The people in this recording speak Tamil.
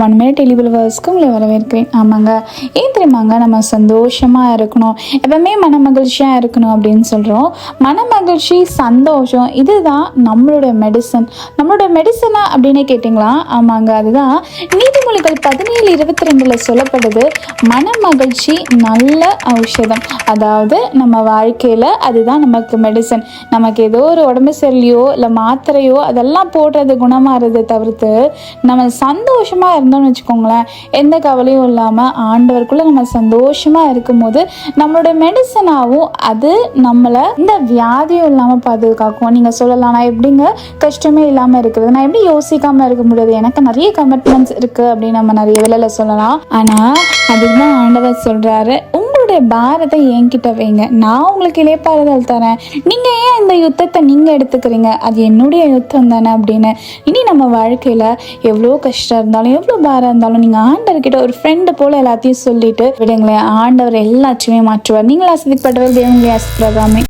ஒன் மினிட் டெலிபிளவர்ஸ்க்கு உங்களை வரவேற்கிறேன். ஆமாங்க. ஏன் தெரியுமாங்க? நம்ம சந்தோஷமாக இருக்கணும். எப்பவுமே மன மகிழ்ச்சியாக இருக்கணும் அப்படின்னு சொல்கிறோம் மன மகிழ்ச்சி சந்தோஷம் இதுதான் நம்மளோட மெடிசன் நம்மளோட மெடிசனா அப்படின்னு கேட்டிங்களா? ஆமாங்க. அதுதான் நீதிமொழிகள் பதினேழு இருபத்தி ரெண்டில் சொல்லப்படுது மன மகிழ்ச்சி நல்ல ஔஷதம். அதாவது நம்ம வாழ்க்கையில் அதுதான் நமக்கு மெடிசன் நமக்கு ஏதோ ஒரு உடம்பு சரியில்லையோ இல்லை மாத்திரையோ அதெல்லாம் போடுறது குணமாறதை தவிர்த்து நம்ம சந்தோஷமாக இருந்தோம்னு வச்சுக்கோங்களேன் எந்த கவலையும் இல்லாமல் ஆண்டவருக்குள்ளே நம்ம சந்தோஷமாக இருக்கும்போது நம்மளுடைய மெடிசனாகவும் அது நம்மளை இந்த வியாதியும் இல்லாமல் பாதுகாக்கும். நீங்கள் சொல்லலாம் நான் எப்படிங்க கஷ்டமே இல்லாமல் இருக்கிறது? நான் எப்படி யோசிக்காமல் இருக்க முடியாது? எனக்கு நிறைய கமிட்மெண்ட்ஸ் இருக்குது அப்படின்னு நம்ம நிறைய வேலையில் சொல்லலாம். ஆனால் அதுதான் ஆண்டவர் சொல்கிறாரு உங்களுடைய பாரத்தை என்கிட்ட வைங்க. நான் உங்களுக்கு இளைப்பாறுதல் தரேன். நீங்கள் ஏன் இந்த யுத்தத்தை நீங்கள் எடுத்துக்கிறீங்க? அது என்னுடைய யுத்தம் தானே அப்படின்னு. இனி நம்ம வாழ்க்கையில் எவ்வளோ கஷ்டம் இருந்தாலும் எவ்வளோ பாரம் இருந்தாலும் நீங்கள் ஆண்டவர்கிட்ட ஒரு ஃப்ரெண்டு போல் எல்லாத்தையும் சொல்லிட்டு விடுங்களேன் ஆண்டவர் எல்லாத்தையுமே மாற்றுவார். நீங்களா ஆசிரியப்பட்டவர் தேவங்களே ஆசிரியராமே